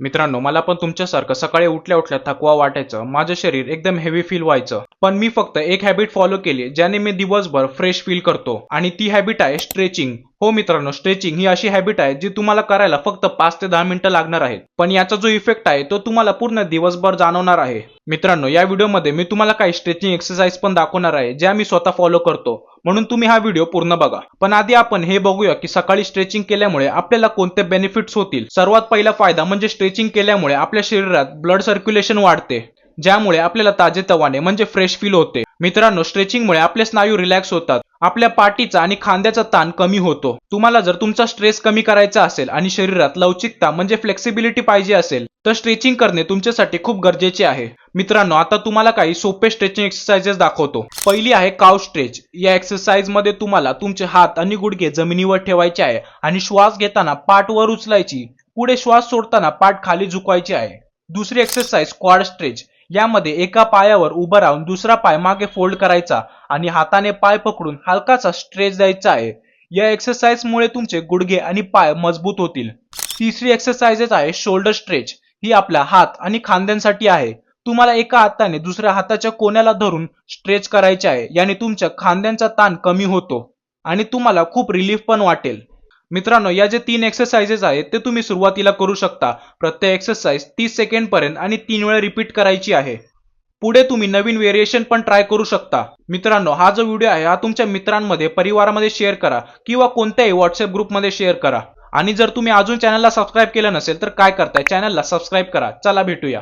मित्रांनो मला पण तुमच्यासारखं सकाळी उठल्या उठल्या थकवा वाटायचं. माझं शरीर एकदम हेवी फील व्हायचं. पण मी फक्त एक हॅबिट फॉलो केली ज्याने मी दिवसभर फ्रेश फील करतो. आणि ती हॅबिट आहे स्ट्रेचिंग हो मित्रांनो स्ट्रेचिंग ही अशी हॅबिट आहे जी तुम्हाला करायला फक्त पाच ते दहा मिनिटं लागणार आहेत. पण याचा जो इफेक्ट आहे तो तुम्हाला पूर्ण दिवसभर जाणवणार आहे. मित्रांनो या व्हिडिओमध्ये मी तुम्हाला काही स्ट्रेचिंग एक्सरसाइज पण दाखवणार आहे ज्या मी स्वतः फॉलो करतो. म्हणून तुम्ही हा व्हिडिओ पूर्ण बघा. पण आधी आपण हे बघूया की सकाळी स्ट्रेचिंग केल्यामुळे आपल्याला कोणते बेनिफिट्स होतील? सर्वात पहिला फायदा म्हणजे स्ट्रेचिंग केल्यामुळे आपल्या शरीरात ब्लड सर्क्युलेशन वाढते ज्यामुळे आपल्याला ताजेतवाने म्हणजे फ्रेश फील होते. मित्रांनो स्ट्रेचिंगमुळे आपले स्नायू रिलॅक्स होतात. आपल्या पाठीचा आणि खांद्याचा ताण कमी होतो. तुम्हाला जर तुमचा स्ट्रेस कमी करायचा असेल आणि शरीरात लवचिकता म्हणजे फ्लेक्सिबिलिटी पाहिजे असेल तर स्ट्रेचिंग करणे तुमच्यासाठी खूप गरजेचे आहे. मित्रांनो आता तुम्हाला काही सोपे स्ट्रेचिंग एक्सरसाइजेस दाखवतो. पहिली आहे काव स्ट्रेच या एक्सरसाइजमध्ये तुम्हाला तुमचे हात आणि गुडघे जमिनीवर ठेवायचे आहे आणि श्वास घेताना पाठ वर उचलायची. पुढे श्वास सोडताना पाठ खाली झुकवायची आहे. दुसरी एक्सरसाइज क्वाड स्ट्रेच यामध्ये एका पायावर उभं राहून दुसरा पाय मागे फोल्ड करायचा आणि हाताने पाय पकडून हलकासा स्ट्रेच द्यायचा आहे. या एक्सरसाइज मुळे तुमचे गुडघे आणि पाय मजबूत होतील. तिसरी एक्सरसाइजेस आहे शोल्डर स्ट्रेच ही आपल्या हात आणि खांद्यांसाठी आहे. तुम्हाला एका हाताने दुसऱ्या हाताच्या कोण्याला धरून स्ट्रेच करायचे आहे. याने तुमच्या खांद्यांचा ताण कमी होतो आणि तुम्हाला खूप रिलीफ पण वाटेल. मित्रांनो या जे तीन एक्सरसाइजेस आहेत ते तुम्ही सुरुवातीला करू शकता. प्रत्येक एक्सरसाइज तीस सेकंड पर्यंत आणि तीन वेळा रिपीट करायची आहे. पुढे तुम्ही नवीन व्हेरिएशन पण ट्राय करू शकता. मित्रांनो हा जो व्हिडिओ आहे हा तुमच्या मित्रांमध्ये परिवारामध्ये शेअर करा किंवा कोणत्याही व्हॉट्सअप ग्रुपमध्ये शेअर करा. आणि जर तुम्ही अजून चॅनलला सबस्क्राईब केलं नसेल तर काय करताय? चॅनलला सबस्क्राईब करा. चला भेटूया.